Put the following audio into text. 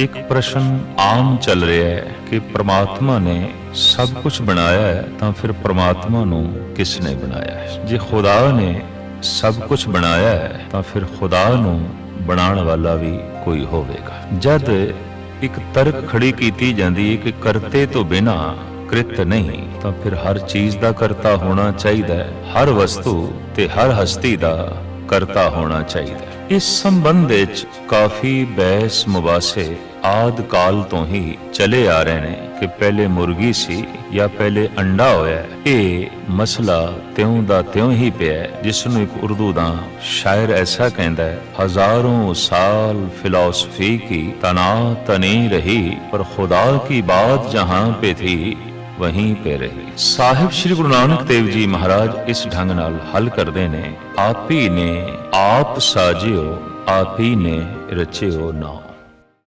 ਇੱਕ ਪ੍ਰਸ਼ਨ ਆਮ ਚੱਲ ਰਿਹਾ ਹੈ ਕਿ ਪ੍ਰਮਾਤਮਾ ਨੇ ਸਭ ਕੁਝ ਬਣਾਇਆ ਹੈ, ਤਾਂ ਫਿਰ ਪ੍ਰਮਾਤਮਾ ਨੂੰ ਕਿਸ ਨੇ ਬਣਾਇਆ ਹੈ? ਜੇ ਖੁਦਾ ਨੇ ਸਭ ਕੁਝ ਬਣਾਇਆ ਹੈ, ਤਾਂ ਫਿਰ ਖੁਦਾ ਨੂੰ ਬਣਾਉਣ ਵਾਲਾ ਵੀ ਕੋਈ ਹੋਵੇਗਾ। ਜਦ ਇੱਕ ਤਰਕ ਖੜੀ ਕੀਤੀ ਜਾਂਦੀ ਹੈ ਕਿ ਕਰਤੇ ਤੋਂ ਬਿਨਾ ਕ੍ਰਿਤ ਨਹੀਂ, ਤਾਂ ਫਿਰ ਹਰ ਚੀਜ਼ ਦਾ ਕਰਤਾ ਹੋਣਾ ਚਾਹੀਦਾ ਹੈ। ਹਰ ਵਸਤੂ ਤੇ ਹਰ ਹਸਤੀ ਦਾ ਕਰਤਾ ਹੋਣਾ ਚਾਹੀਦਾ ਹੈ। ਇਸ ਸੰਬੰਧ ਵਿੱਚ ਕਾਫੀ ਬਹਿਸ ਮੁਬਾਸੇ ਆਦ ਕਾਲ ਤੋਂ ਹੀ ਚਲੇ ਆ ਰਹੇ ਨੇ ਕਿ ਪਹਿਲੇ ਮੁਰਗੀ ਸੀ ਜਾਂ ਪਹਿਲੇ ਅੰਡਾ ਹੋਇਆ ਇਹ ਮਸਲਾ ਤਿਉਂ ਦਾ ਤਿਉਂ ਹੀ ਪਿਆ ਜਿਸ ਨੂੰ ਇੱਕ ਉਰਦੂ ਦਾ ਸ਼ਾਇਰ ਐਸਾ ਕਹਿੰਦਾ ਹੈ, ਹਜ਼ਾਰਾਂ ਸਾਲ ਫਿਲਾਸਫੀ ਕੀ ਤਨਾ ਤਨੀ ਰਹੀ, ਪਰ ਖੁਦਾ ਕੀ ਬਾਤ ਜਹਾਂ ਪੇ ਥੀ ਵਹੀਂ ਪੇ ਰਹੀ ਸਾਹਿਬ ਸ੍ਰੀ ਗੁਰੂ ਨਾਨਕ ਦੇਵ ਜੀ ਮਹਾਰਾਜ ਇਸ ਢੰਗ ਨਾਲ ਹੱਲ ਕਰਦੇ ਨੇ ਆਪ ਹੀ ਨੇ ਆਪ ਸਾਜਿਓ ਆਪ ਹੀ ਨੇ ਰਚਿਓ ਨਾਮ